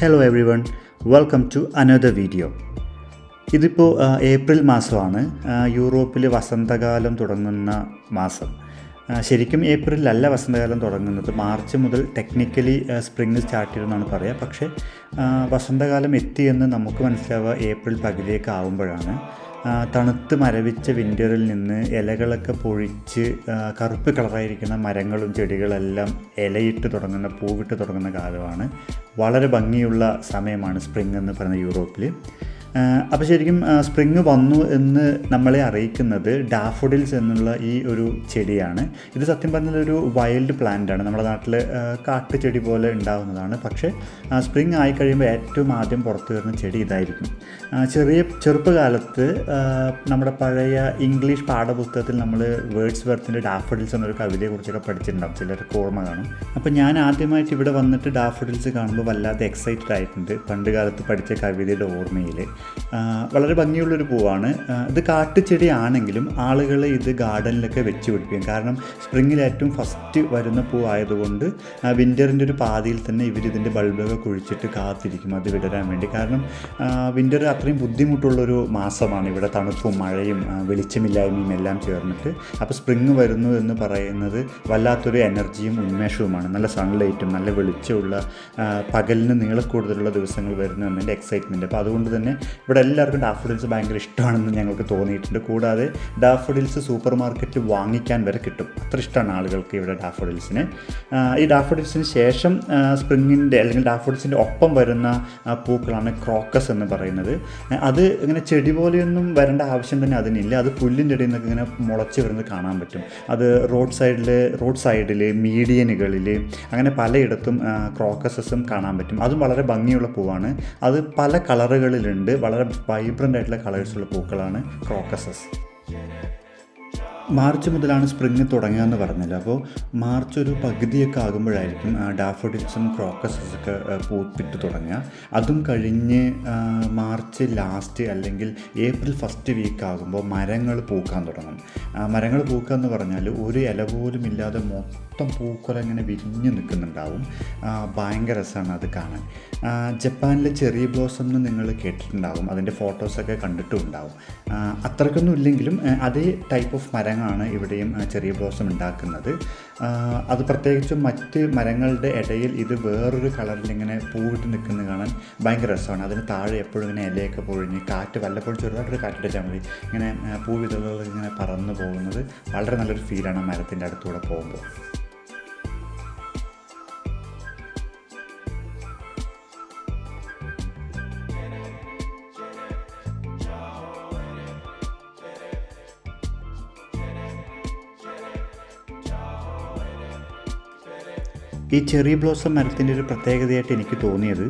Hello every one welcome to another video ഇതിപ്പോൾ April മാസമാണ്. യൂറോപ്പിൽ വസന്തകാലം തുടങ്ങുന്ന മാസം. ശരിക്കും ഏപ്രിലല്ല വസന്തകാലം തുടങ്ങുന്നത്. മാർച്ച് മുതൽ ടെക്നിക്കലി സ്പ്രിങ്ങിൽ സ്റ്റാർട്ട് ചെയ്തെന്നാണ് പറയുക പക്ഷേ വസന്തകാലം എത്തിയെന്ന് നമുക്ക് മനസ്സിലാവുക ഏപ്രിൽ പകുതിയൊക്കെ ആവുമ്പോഴാണ്. ആ, തണുത്ത് മരവിച്ച വിന്ററിൽ നിന്ന് ഇലകളൊക്കെ പൊഴിച്ച് കറുപ്പ് കളറായിരിക്കുന്ന മരങ്ങളും ചെടികളെല്ലാം ഇലയിട്ട് തുടങ്ങുന്ന പൂവിട്ട് തുടങ്ങുന്ന കാലമാണ്. വളരെ ഭംഗിയുള്ള സമയമാണ് സ്പ്രിംഗ് എന്ന് പറയുന്ന യൂറോപ്പിൽ അപ്പോൾ ശരിക്കും സ്പ്രിങ് വന്നു എന്ന് നമ്മളെ അറിയിക്കുന്നത് ഡാഫോഡിൽസ് എന്നുള്ള ഈ ഒരു ചെടിയാണ്. ഇത് സത്യം പറഞ്ഞാൽ ഒരു വൈൽഡ് പ്ലാന്റ് ആണ്. നമ്മുടെ നാട്ടിൽ കാട്ടുചെടി പോലെ ഉണ്ടാകുന്നതാണ് പക്ഷേ സ്പ്രിങ് ആയി കഴിയുമ്പോൾ ഏറ്റവും ആദ്യം പുറത്തു വരുന്ന ചെടി ഇതായിരിക്കും. ചെറിയ ചെറുപ്പകാലത്ത് നമ്മുടെ പഴയ ഇംഗ്ലീഷ് പാഠപുസ്തകത്തിൽ നമ്മൾ വേർഡ്സ് വെർത്തിന്റെ ഡാഫോഡിൽസ് എന്നൊരു കവിതയെക്കുറിച്ചൊക്കെ പഠിച്ചിട്ടുണ്ടാവും. ചിലർക്ക് ഓർമ്മ കാണും. അപ്പോൾ ഞാൻ ആദ്യമായിട്ട് ഇവിടെ വന്നിട്ട് ഡാഫോഡിൽസ് കാണുമ്പോൾ വല്ലാതെ എക്സൈറ്റഡ് ആയിട്ടുണ്ട്. പണ്ട് കാലത്ത് പഠിച്ച കവിതയുടെ ഓർമ്മയിൽ. വളരെ ഭംഗിയുള്ളൊരു പൂവാണ്. ഇത് കാട്ടുചെടിയാണെങ്കിലും ആളുകൾ ഇത് ഗാർഡനിലൊക്കെ വെച്ച് പിടിപ്പിക്കും. കാരണം സ്പ്രിങ്ങിൽ ഏറ്റവും ഫസ്റ്റ് വരുന്ന പൂവായതുകൊണ്ട് വിന്ററിന്റെ ഒരു പാതിയിൽ തന്നെ ഇവർ ഇതിന്റെ ബൾബൊക്കെ കുഴിച്ചിട്ട് കാത്തിരിക്കും. അത് വിടരാൻ വേണ്ടി. കാരണം വിന്റർ അത്രയും ബുദ്ധിമുട്ടുള്ളൊരു മാസമാണ്. ഇവിടെ തണുപ്പും മഴയും വെളിച്ചമില്ലായ്മയും എല്ലാം ചേർന്നിട്ട്. അപ്പോൾ സ്പ്രിങ് വരുന്നു എന്ന് പറയുന്നത് വല്ലാത്തൊരു എനർജിയും ഉന്മേഷവുമാണ്. നല്ല സൺലൈറ്റും നല്ല വെളിച്ചമുള്ള പകലിന് നീളക്കൂടുതലുള്ള ദിവസങ്ങൾ വരുന്നു എന്നതിന്റെ എക്സൈറ്റ്മെന്റ് അപ്പോൾ അതുകൊണ്ട് തന്നെ ഇവിടെ എല്ലാവർക്കും ഡാഫോഡിൽസ് ഭയങ്കര ഇഷ്ടമാണെന്ന് ഞങ്ങൾക്ക് തോന്നിയിട്ടുണ്ട്. കൂടാതെ ഡാഫോഡിൽസ് സൂപ്പർ മാർക്കറ്റിൽ വാങ്ങിക്കാൻ വരെ കിട്ടും. അത്ര ഇഷ്ടമാണ് ആളുകൾക്ക് ഇവിടെ ഡാഫോഡിൽസിന്. ഈ ഡാഫോഡിൽസിന് ശേഷം സ്പ്രിങ്ങിന്റെ അല്ലെങ്കിൽ ഡാഫോഡിൽസിന്റെ ഒപ്പം വരുന്ന പൂക്കളാണ് ക്രോക്കസ് എന്ന് പറയുന്നത്. അത് ഇങ്ങനെ ചെടി പോലെയൊന്നും വരേണ്ട ആവശ്യം തന്നെ അതിനില്ല. അത് പുല്ലിന്റെ ഇടയിൽ നിന്നൊക്കെ ഇങ്ങനെ മുളച്ച് വരുന്നത് കാണാൻ പറ്റും. അത് റോഡ് സൈഡിൽ റോഡ് സൈഡിൽ മീഡിയനുകളിൽ അങ്ങനെ പലയിടത്തും ക്രോക്കസസും കാണാൻ പറ്റും. അതും വളരെ ഭംഗിയുള്ള പൂവാണ്. അത് പല കളറുകളിലുണ്ട്. വളരെ വൈബ്രന്റ് ആയിട്ടുള്ള കളേഴ്സുള്ള പൂക്കളാണ് ക്രോക്കസസ് മാർച്ച് മുതലാണ് സ്പ്രിങ് തുടങ്ങുക പറഞ്ഞില്ല അപ്പോൾ മാർച്ച് ഒരു പകുതിയൊക്കെ ആകുമ്പോഴായിരിക്കും ഡാഫോഡിൽസും ക്രോക്കസസൊക്കെ പൂപ്പിട്ട് തുടങ്ങുക. അതും കഴിഞ്ഞ് മാർച്ച് ലാസ്റ്റ് അല്ലെങ്കിൽ ഏപ്രിൽ ഫസ്റ്റ് വീക്ക് ആകുമ്പോൾ മരങ്ങൾ പൂക്കാൻ തുടങ്ങും. മരങ്ങൾ പൂക്കുക എന്ന് പറഞ്ഞാൽ ഒരു ഇല പോലും ഇല്ലാതെ മൊത്തം പൂക്കുല ഇങ്ങനെ വിരിഞ്ഞ് നിൽക്കുന്നുണ്ടാവും. ഭയങ്കര രസമാണ് അത് കാണാൻ. ജപ്പാനിലെ ചെറിയ ബ്ലോസം എന്ന് നിങ്ങൾ കേട്ടിട്ടുണ്ടാവും. അതിന്റെ ഫോട്ടോസൊക്കെ കണ്ടിട്ടും ഉണ്ടാവും. അത്രക്കൊന്നും ഇല്ലെങ്കിലും അതേ ടൈപ്പ് ഓഫ് മരങ്ങളാണ് ഇവിടെയും ചെറിയ ബ്ലോസം ഉണ്ടാക്കുന്നത്. അത് പ്രത്യേകിച്ചും മറ്റ് മരങ്ങളുടെ ഇടയിൽ ഇത് വേറൊരു കളറിൽ ഇങ്ങനെ പൂവിട്ട് നിൽക്കുന്നത് കാണാൻ ഭയങ്കര രസമാണ്. അതിന് താഴെ എപ്പോഴും ഇങ്ങനെ ഇലയൊക്കെ പൊഴിഞ്ഞ് കാറ്റ് വല്ലപ്പോഴും ചെറുതായിട്ടൊരു കാറ്റടിച്ചാൽ മതി. ഇങ്ങനെ പൂവിതളുകൾ ഇങ്ങനെ പറന്നു പോകുന്നത്. വളരെ നല്ലൊരു ഫീലാണ് മരത്തിന്റെ അടുത്തൂടെ പോകുമ്പോൾ. ഈ ചെറി ബ്ലോസം മരത്തിന്റെ ഒരു പ്രത്യേകതയായിട്ട് എനിക്ക് തോന്നിയത്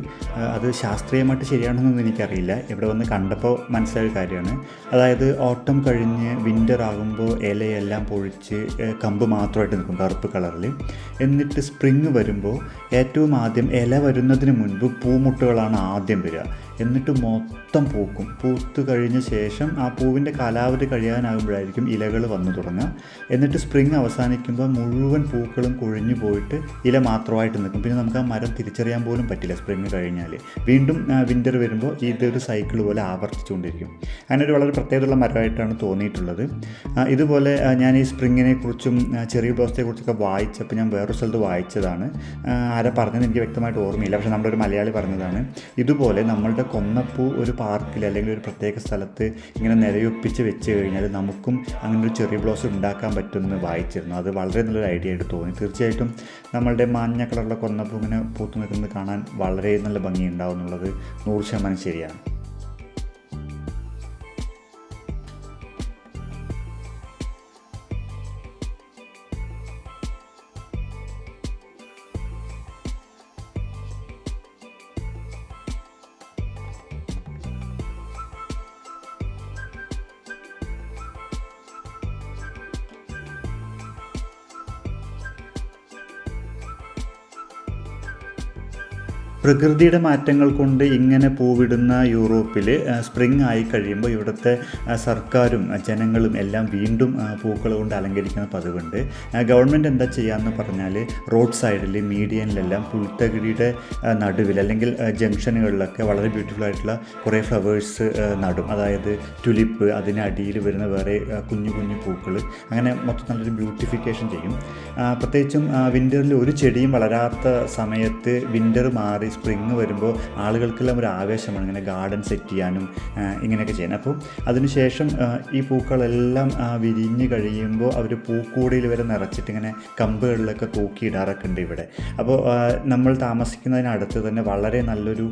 അത് ശാസ്ത്രീയമായിട്ട് ശരിയാണെന്നൊന്നും എനിക്കറിയില്ല. ഇവിടെ വന്ന് കണ്ടപ്പോൾ മനസ്സിലായ കാര്യമാണ്. അതായത് ഓട്ടം കഴിഞ്ഞ് വിന്റർ ആകുമ്പോൾ ഇലയെല്ലാം പൊഴിച്ച് കമ്പ് മാത്രമായിട്ട് നിൽക്കും കറുപ്പ് കളറിൽ. എന്നിട്ട് സ്പ്രിങ് വരുമ്പോൾ ഏറ്റവും ആദ്യം ഇല വരുന്നതിന് മുൻപ് പൂമുട്ടുകളാണ് ആദ്യം വരിക. എന്നിട്ട് മൊത്തം പൂക്കും. പൂത്ത് കഴിഞ്ഞ ശേഷം ആ പൂവിന്റെ കാലാവധി കഴിയാനാകുമ്പോഴായിരിക്കും ഇലകൾ വന്നു തുടങ്ങുക. എന്നിട്ട് സ്പ്രിങ് അവസാനിക്കുമ്പോൾ മുഴുവൻ പൂക്കളും കൊഴിഞ്ഞു പോയിട്ട് ഇല മാത്രമായിട്ട് നിൽക്കും. പിന്നെ നമുക്ക് ആ മരം തിരിച്ചറിയാൻ പോലും പറ്റില്ല സ്പ്രിങ് കഴിഞ്ഞാൽ വീണ്ടും വിന്റർ വരുമ്പോൾ ഇതൊരു സൈക്കിൾ പോലെ ആവർത്തിച്ചുകൊണ്ടിരിക്കും. അങ്ങനെ ഒരു വളരെ പ്രത്യേകതയുള്ള മരമായിട്ടാണ് തോന്നിയിട്ടുള്ളത്. ഇതുപോലെ ഞാൻ ഈ സ്പ്രിങ്ങിനെ കുറിച്ചും ചെറിയ ബ്ലോസത്തെ വായിച്ചപ്പോൾ ഞാൻ വേറൊരു സ്ഥലത്ത് വായിച്ചതാണ്. ആരെ പറഞ്ഞത് എനിക്ക് വ്യക്തമായിട്ട് ഓർമ്മയില്ല. പക്ഷേ ഒരു മലയാളി പറഞ്ഞതാണ്. ഇതുപോലെ നമ്മളുടെ കൊന്നപ്പൂ ഒരു പാർക്കിൽ അല്ലെങ്കിൽ ഒരു പ്രത്യേക സ്ഥലത്ത് ഇങ്ങനെ നിരയൊപ്പിച്ച് വെച്ച് കഴിഞ്ഞാൽ നമുക്കും അങ്ങനെ ഒരു ചെറിയ ബ്ലോസം ഉണ്ടാക്കാൻ പറ്റുമെന്ന് വായിച്ചിരുന്നു. അത് വളരെ നല്ലൊരു ഐഡിയ ആയിട്ട് തോന്നി. തീർച്ചയായിട്ടും നമ്മളുടെ മഞ്ഞ കളറുള്ള കൊന്നപ്പൂ ഇങ്ങനെ പൂത്തു നിൽക്കുന്നത് കാണാൻ വളരെ നല്ല ഭംഗി ഉണ്ടാവും എന്നുള്ളത് നൂറ് ശതമാനം ശരിയാണ്. പ്രകൃതിയുടെ മാറ്റങ്ങൾ കൊണ്ട് ഇങ്ങനെ പൂവിടുന്ന യൂറോപ്പിൽ സ്പ്രിംഗ് ആയി കഴിയുമ്പോൾ ഇവിടുത്തെ സർക്കാരും ജനങ്ങളും എല്ലാം വീണ്ടും പൂക്കൾ കൊണ്ട് അലങ്കരിക്കുന്ന പതിവുണ്ട്. ഗവൺമെന്റ് എന്താ ചെയ്യാമെന്ന് പറഞ്ഞാൽ റോഡ് സൈഡിൽ മീഡിയനിലെല്ലാം പുൽത്തകിടിയുടെ നടുവിൽ അല്ലെങ്കിൽ ജംഗ്ഷനുകളിലൊക്കെ വളരെ ബ്യൂട്ടിഫുൾ ആയിട്ടുള്ള കുറേ ഫ്ലവേഴ്സ് നടും. അതായത് ടുലിപ്പ് അതിനടിയിൽ വരുന്ന വേറെ കുഞ്ഞു കുഞ്ഞു പൂക്കൾ അങ്ങനെ മൊത്തം നല്ലൊരു ബ്യൂട്ടിഫിക്കേഷൻ ചെയ്യും. പ്രത്യേകിച്ചും വിന്ററിൽ ഒരു ചെടിയും വളരാത്ത സമയത്ത് വിന്റർ മാറി സ്പ്രിങ് വരുമ്പോൾ ആളുകൾക്കെല്ലാം ഒരു ആവേശമാണ് ഇങ്ങനെ ഗാർഡൻ സെറ്റ് ചെയ്യാനും ഇങ്ങനെയൊക്കെ ചെയ്യാൻ. അപ്പോൾ അതിനുശേഷം ഈ പൂക്കളെല്ലാം വിരിഞ്ഞ് കഴിയുമ്പോൾ അവർ പൂക്കൂടിയിൽ വരെ നിറച്ചിട്ട് ഇങ്ങനെ കമ്പുകളിലൊക്കെ തൂക്കിയിടാറൊക്കെ ഉണ്ട് ഇവിടെ. അപ്പോൾ നമ്മൾ താമസിക്കുന്നതിനടുത്ത് തന്നെ വളരെ നല്ലൊരു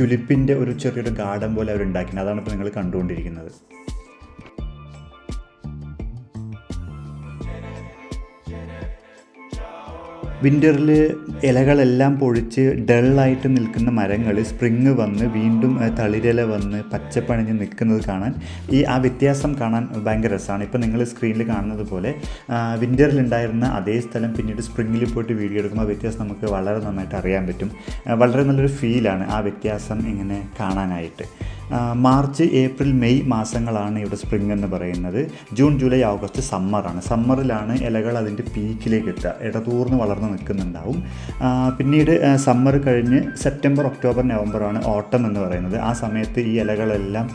ടുലിപ്പിന്റെ ഒരു ചെറിയൊരു ഗാർഡൻ പോലെ അവർ ഉണ്ടാക്കിയിട്ടുണ്ട് അതാണ് ഇപ്പോൾ നിങ്ങൾ കണ്ടുകൊണ്ടിരിക്കുന്നത്. വിന്ററിൽ ഇലകളെല്ലാം പൊഴിച്ച് ഡള്ളായിട്ട് നിൽക്കുന്ന മരങ്ങൾ സ്പ്രിങ് വന്ന് വീണ്ടും തളിരില വന്ന് പച്ചപ്പണിഞ്ഞ് നിൽക്കുന്നത് കാണാൻ ഈ ആ വ്യത്യാസം കാണാൻ ഭയങ്കര രസമാണ്. ഇപ്പോൾ നിങ്ങൾ സ്ക്രീനിൽ കാണുന്നത് പോലെ വിന്ററിൽ ഉണ്ടായിരുന്ന അതേ സ്ഥലം പിന്നീട് സ്പ്രിങ്ങിൽ പോയിട്ട് വീഡിയോ എടുക്കുമ്പോൾ വ്യത്യാസം നമുക്ക് വളരെ നന്നായിട്ട് അറിയാൻ പറ്റും. വളരെ നല്ലൊരു ഫീലാണ് ആ വ്യത്യാസം ഇങ്ങനെ കാണാനായിട്ട്. മാർച്ച് ഏപ്രിൽ മെയ് മാസങ്ങളാണ് ഇവിടെ സ്പ്രിംഗ് എന്ന് പറയുന്നത്. ജൂൺ ജൂലൈ ഓഗസ്റ്റ് സമ്മറാണ്. സമ്മറിലാണ് ഇലകൾ അതിന്റെ പീക്കിലേക്ക് എത്തുക. ഇടതൂർന്ന് വളർന്ന് നിൽക്കുന്നുണ്ടാവും. പിന്നീട് സമ്മർ കഴിഞ്ഞ് സെപ്റ്റംബർ ഒക്ടോബർ നവംബറാണ് ഓട്ടം എന്ന് പറയുന്നത്. ആ സമയത്ത് ഈ ഇലകളെല്ലാം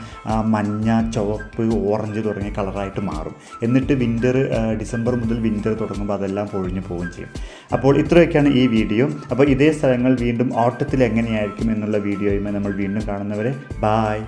മഞ്ഞ ചുവപ്പ് ഓറഞ്ച് തുടങ്ങിയ കളറായിട്ട് മാറും. എന്നിട്ട് വിന്റർ ഡിസംബർ മുതൽ വിന്റർ തുടങ്ങുമ്പോൾ അതെല്ലാം പൊഴിഞ്ഞു പോവുകയും ചെയ്യും. അപ്പോൾ ഇത്രയൊക്കെയാണ് ഈ വീഡിയോ. അപ്പോൾ ഇതേ സ്ഥലങ്ങൾ വീണ്ടും ഓട്ടത്തിൽ എങ്ങനെയായിരിക്കും എന്നുള്ള വീഡിയോയുമായി നമ്മൾ വീണ്ടും കാണുന്നവരെ ബായ്